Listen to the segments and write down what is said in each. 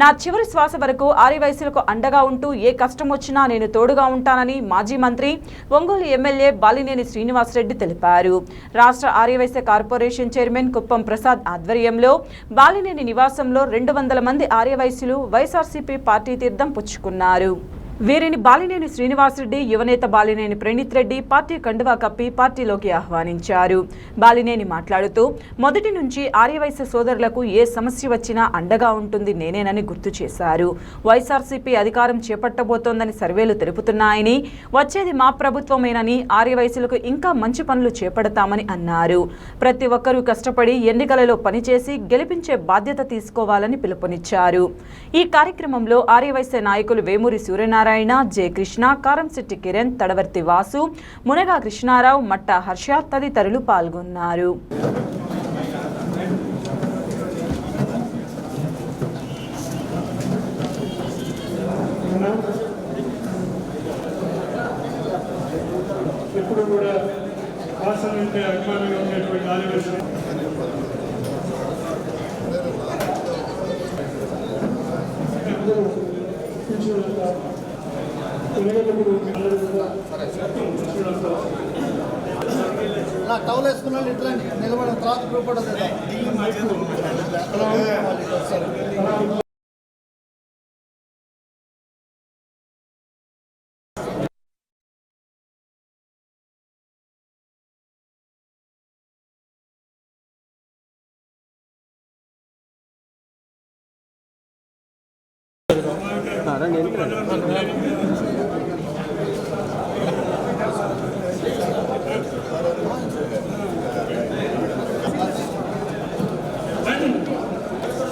నా చివరి శ్వాస వరకు ఆర్యవయసులకు అండగా ఉంటూ ఏ కష్టం వచ్చినా నేను తోడుగా ఉంటానని మాజీ మంత్రి ఒంగోలు ఎమ్మెల్యే బాలినేని శ్రీనివాసరెడ్డి తెలిపారు. రాష్ట్ర ఆర్యవైశ్య కార్పొరేషన్ చైర్మన్ కుప్పం ప్రసాద్ ఆధ్వర్యంలో బాలినేని నివాసంలో రెండు వందల మంది ఆర్యవైశ్యులు వైఎస్ఆర్సీపీ పార్టీ తీర్థం పుచ్చుకున్నారు. వీరిని బాలినేని శ్రీనివాసరెడ్డి యువనేత బాలినేని ప్రణీత్ రెడ్డి పార్టీ కండువా కప్పి పార్టీలోకి ఆహ్వానించారు. బాలినేని మాట్లాడుతూ మొదటి నుంచి ఆర్యవైశ్య సోదరులకు ఏ సమస్య వచ్చినా అండగా ఉంటుంది నేనేనని గుర్తు చేశారు. వైఎస్ఆర్సీపీ అధికారం చేపట్టబోతోందని సర్వేలు తెలుపుతున్నాయని వచ్చేది మా ప్రభుత్వమేనని ఆర్యవైశ్యులకు ఇంకా మంచి పనులు చేపడతామని అన్నారు. ప్రతి ఒక్కరూ కష్టపడి ఎన్నికలలో పనిచేసి గెలిపించే బాధ్యత తీసుకోవాలని పిలుపునిచ్చారు. ఈ కార్యక్రమంలో ఆర్యవైశ్య నాయకులు వేమూరి సూర్యనారాయణ జె కృష్ణ కారంశెట్టి కిరణ్ తడవర్తి వాసు మునగా కృష్ణారావు మట్ట హర్ష తదితరులు పాల్గొన్నారు. ఎప్పుడు కూడా అభిమానంగా ఉండేటువంటి అందరూ నా టవల్ వేసుకున్న ఇట్లా నిలబడిన తర్వాత గ్రూప్ కూడా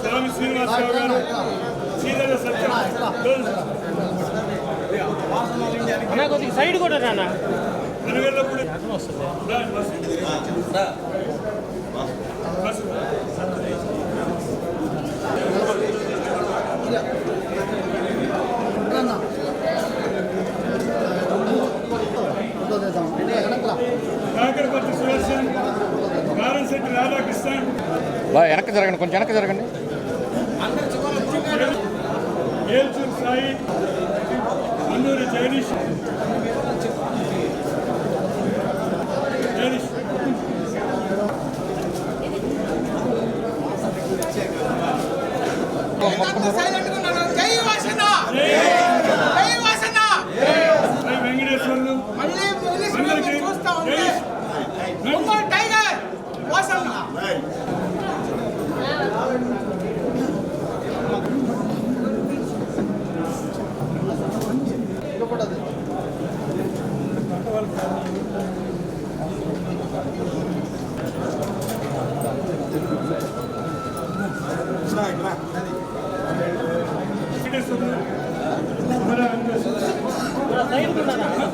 స్వామి శ్రీనివాసరావు గారు శ్రీధర సత్యం సైడ్ కూడా రానా అనగల్లప్పుడు అలా వెనక్కి జరగండి కొంచెం వెనక్కి జరగండి. ఏల్చూరు సాయి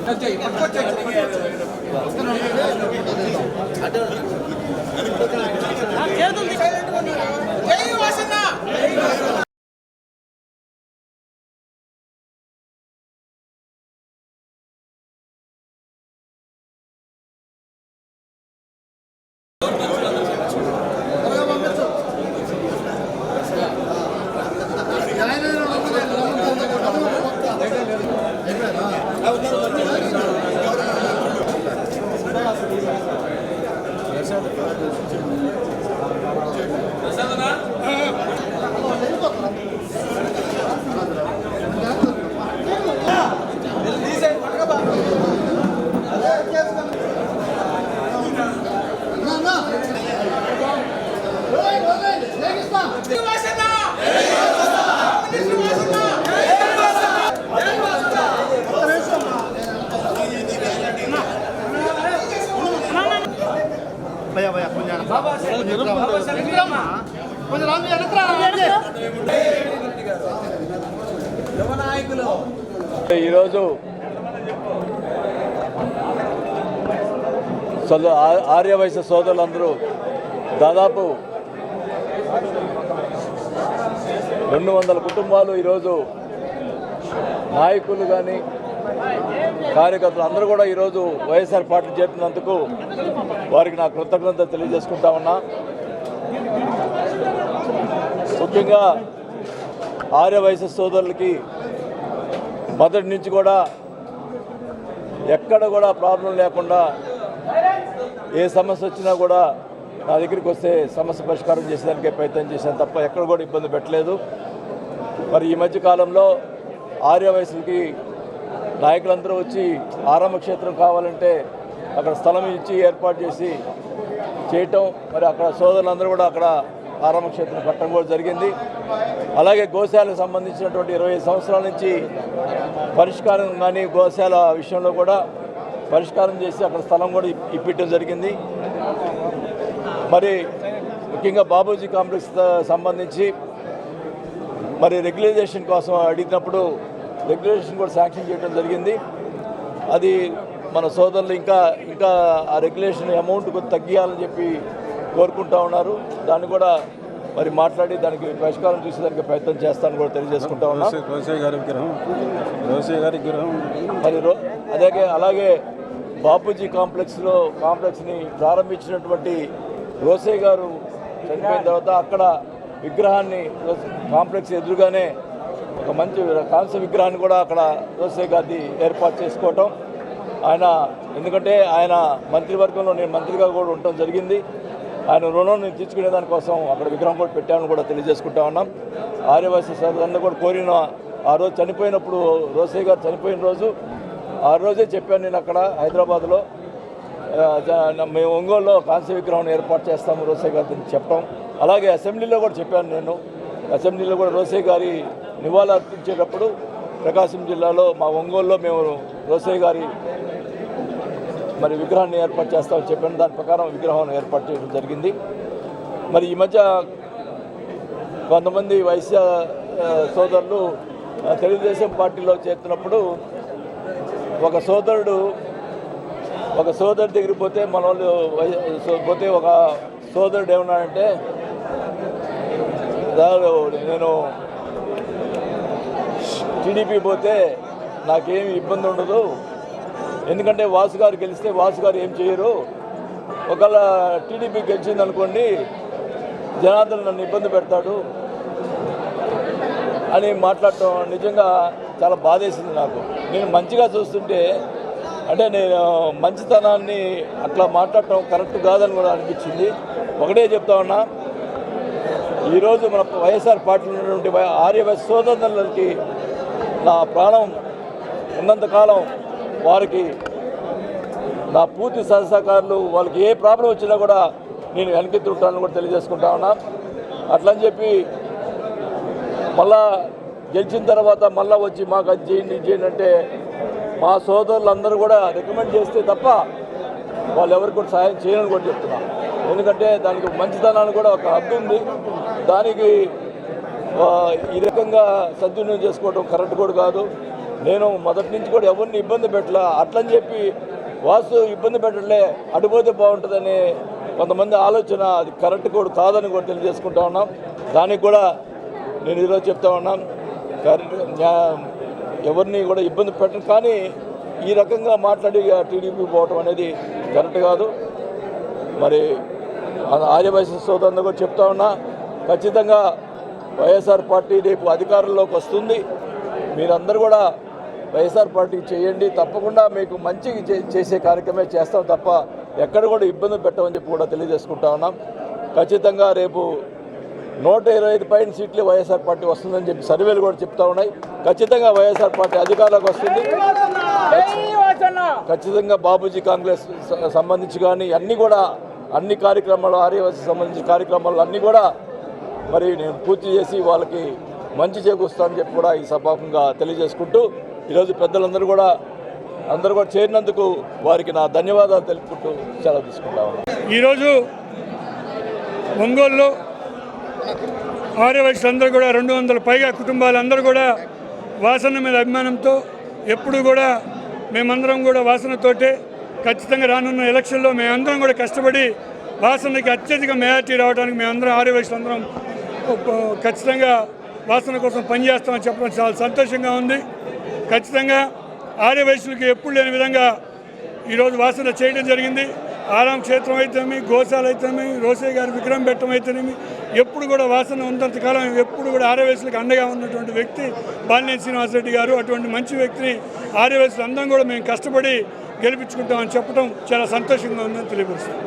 అన్నూరి జగదీష్ జగదీష్ జై వాసన జై వాసన సాయి వెంకటేశ్వర్లు మళ్ళీ పోలీస్ అందరికీ చూస్తా ఉంటే జై ఒంగోలు టైగర్ వాసన వెంకటేశ్వర్లు మన వెంకటేశ్వర్లు జై వాసన జై వాసన పోలీస్ వాసన భయ భయ కొంచెం కొంచెం ఈరోజు ఆర్యవైశ్య సోదరులందరూ దాదాపు రెండు వందల కుటుంబాలు ఈరోజు నాయకులు కానీ కార్యకర్తలు అందరూ కూడా ఈరోజు వైఎస్ఆర్ పార్టీ చేరినందుకు వారికి నా కృతజ్ఞత తెలియజేసుకుంటా ఉన్నా. ముఖ్యంగా ఆర్య వయసు సోదరులకి మొదటి నుంచి కూడా ఎక్కడ కూడా ప్రాబ్లం లేకుండా ఏ సమస్య వచ్చినా కూడా నా దగ్గరికి వస్తే సమస్య పరిష్కారం చేసేదానికే ప్రయత్నం చేశాను తప్ప ఎక్కడ కూడా ఇబ్బంది పెట్టలేదు. మరి ఈ మధ్య కాలంలో ఆర్య నాయకులందరూ వచ్చి ఆరంభ క్షేత్రం కావాలంటే అక్కడ స్థలం ఇచ్చి ఏర్పాటు చేసి చేయటం మరి అక్కడ సోదరులందరూ కూడా అక్కడ ఆరంభ క్షేత్రం కట్టడం కూడా జరిగింది. అలాగే గోశాలకు సంబంధించినటువంటి ఇరవై సంవత్సరాల నుంచి పరిష్కారం కానీ గోశాల విషయంలో కూడా పరిష్కారం చేసి అక్కడ స్థలం కూడా ఇప్పించడం జరిగింది. మరి ముఖ్యంగా బాబూజీ కాంప్లెక్స్ సంబంధించి మరి రెగ్యులైజేషన్ కోసం అడిగినప్పుడు రెగ్యులేషన్ కూడా శాంక్షన్ చేయడం జరిగింది. అది మన సోదరులు ఇంకా ఇంకా ఆ రెగ్యులేషన్ అమౌంట్ కొంచెం తగ్గియాలని చెప్పి కోరుకుంటా ఉన్నారు. దాన్ని కూడా మరి మాట్లాడి దానికి పరిష్కారం చూసేదానికి ప్రయత్నం చేస్తానని కూడా తెలియజేసుకుంటా ఉన్నాం. గారి మరి అలాగే అలాగే బాపూజీ కాంప్లెక్స్లో కాంప్లెక్స్ని ప్రారంభించినటువంటి రోసే గారు చనిపోయిన తర్వాత అక్కడ విగ్రహాన్ని కాంప్లెక్స్ ఎదురుగానే ఒక మంచి కాంస్య విగ్రహాన్ని కూడా అక్కడ రోసే గారిది ఏర్పాటు చేసుకోవటం. ఆయన ఎందుకంటే ఆయన మంత్రివర్గంలో నేను మంత్రిగా కూడా ఉండటం జరిగింది. ఆయన రుణం నేను తీర్చుకునే దానికోసం అక్కడ విగ్రహం కూడా పెట్టామని కూడా తెలియజేసుకుంటా ఉన్నాం. ఆర్యవాసి సోదరులందరూ కూడా కోరిన ఆ రోజు చనిపోయినప్పుడు రోసే గారు చనిపోయిన రోజు ఆ రోజే చెప్పాను నేను అక్కడ హైదరాబాద్లో. మేము ఒంగోలులో కాంస్య విగ్రహం ఏర్పాటు చేస్తాము రోసే గారిని చెప్పడం. అలాగే అసెంబ్లీలో కూడా చెప్పాను నేను. అసెంబ్లీలో కూడా రోసే గారి నివాళులు అర్పించేటప్పుడు ప్రకాశం జిల్లాలో మా ఒంగోలులో మేము రోసే గారి మరి విగ్రహాన్ని ఏర్పాటు చేస్తామని చెప్పాను. దాని ప్రకారం విగ్రహం ఏర్పాటు చేయడం జరిగింది. మరి ఈ మధ్య కొంతమంది వైశ్య సోదరులు తెలుగుదేశం పార్టీలో చేరుతున్నప్పుడు ఒక సోదరుడు ఒక సోదరుడి దగ్గరికి పోతే మన వాళ్ళు వై- సో- పోతే ఒక సోదరుడు ఏమన్నాడంటే నేను టీడీపీ పోతే నాకేమి ఇబ్బంది ఉండదు. ఎందుకంటే వాసు గారు గెలిస్తే వాసు గారు ఏం చేయరు. ఒకవేళ టీడీపీ గెలిచింది అనుకోండి జనార్దన్ నన్ను ఇబ్బంది పెడతాడు అని మాట్లాడటం నిజంగా చాలా బాధేసింది నాకు. నేను మంచిగా చూస్తుంటే అంటే నేను మంచితనాన్ని అట్లా మాట్లాడటం కరెక్ట్ కాదని కూడా అనిపించింది. ఒకటే చెప్తా ఉన్నా ఈరోజు మన వైఎస్ఆర్ పార్టీలో ఉన్నటువంటి వై- సోదరులకి నా ప్రాణం ఉన్నంతకాలం వారికి నా పూర్తి సహసహకారులు వాళ్ళకి ఏ ప్రాబ్లం వచ్చినా కూడా నేను వెనకెత్తి ఉంటానని కూడా తెలియజేసుకుంటా ఉన్నా. అట్లని చెప్పి మళ్ళా గెలిచిన తర్వాత మళ్ళా వచ్చి మాకు అది చేయండి ఇది చేయండి అంటే మా సోదరులందరూ కూడా రికమెండ్ చేస్తే తప్ప వాళ్ళు ఎవరికి కూడా సహాయం చేయను కూడా చెప్తున్నా. ఎందుకంటే దానికి మంచితనాన్ని కూడా ఒక హద్దు ఉంది. దానికి ఈ రకంగా సద్వినియోగం చేసుకోవడం కరెక్ట్ కూడా కాదు. నేను మొదటి నుంచి కూడా ఎవరిని ఇబ్బంది పెట్టలా అట్లని చెప్పి వాసు ఇబ్బంది పెట్టలే అడిపోతే బాగుంటుందని కొంతమంది ఆలోచన అది కరెక్ట్ కూడా కాదని కూడా తెలియజేసుకుంటా ఉన్నాం. దానికి కూడా నేను ఈరోజు చెప్తా ఉన్నాం కరెక్ట్ ఎవరిని కూడా ఇబ్బంది పెట్టను. కానీ ఈ రకంగా మాట్లాడి టీడీపీ పోవటం అనేది కరెక్ట్ కాదు. మరి ఆర్యవైశ్య సోదరులు కూడా చెప్తా ఉన్నా ఖచ్చితంగా వైఎస్ఆర్ పార్టీ రేపు అధికారంలోకి వస్తుంది. మీరందరూ కూడా వైఎస్ఆర్ పార్టీ చేయండి. తప్పకుండా మీకు మంచి చే- చేసే కార్యక్రమే చేస్తాం తప్ప ఎక్కడ కూడా ఇబ్బంది పెట్టమని చెప్పి కూడా తెలియజేసుకుంటా ఉన్నాం. ఖచ్చితంగా రేపు నూట ఇరవై ఐదు పైన సీట్లు వైఎస్ఆర్ పార్టీ వస్తుందని చెప్పి సర్వేలు కూడా చెప్తా ఉన్నాయి. ఖచ్చితంగా వైఎస్ఆర్ పార్టీ అధికారంలోకి వస్తుంది. ఖచ్చితంగా బాబూజీ కాంగ్రెస్ సంబంధించి కానీ అన్నీ కూడా అన్ని కార్యక్రమాలు ఆర్యవాసి సంబంధించిన కార్యక్రమాలు అన్నీ కూడా మరి నేను పూర్తి చేసి వాళ్ళకి మంచి చేకూరుస్తానని చెప్పి కూడా ఈ సభాముఖంగా తెలియజేసుకుంటూ ఈరోజు పెద్దలందరూ కూడా అందరూ కూడా చేరినందుకు వారికి నా ధన్యవాదాలు తెలుపుకుంటూ సెలవు తీసుకుంటా ఉన్నాను. ఈరోజు ఒంగోలులో ఆర్యవైశ్యులందరూ కూడా రెండు వందల పైగా కుటుంబాలందరూ కూడా వాసన మీద అభిమానంతో ఎప్పుడు కూడా మేమందరం కూడా వాసనతోటే ఖచ్చితంగా రానున్న ఎలక్షన్లో మేమందరం కూడా కష్టపడి వాసనకి అత్యధిక మెజార్టీ రావడానికి మేమందరం ఆర్యవైశ్యులందరం ఖచ్చితంగా వాసన కోసం పనిచేస్తామని చెప్పడం చాలా సంతోషంగా ఉంది. ఖచ్చితంగా ఆర్యవైశ్యులకి ఎప్పుడు లేని విధంగా ఈరోజు వాసన చేయడం జరిగింది. ఆరాం క్షేత్రం అయితేనేమి గోశాల అయితేనేమి రోసయ్య గారి విగ్రహం పెట్టడం అయితేనేమి ఎప్పుడు కూడా వాసన ఉన్నంత కాలం ఎప్పుడు కూడా ఆర్యవేసులకు అండగా ఉన్నటువంటి వ్యక్తి బాలినేని శ్రీనివాసరెడ్డి గారు అటువంటి మంచి వ్యక్తిని ఆర్యవేసులు అందరం కూడా మేము కష్టపడి గెలిపించుకుంటామని చెప్పడం చాలా సంతోషంగా ఉందని తెలియపరుస్తుంది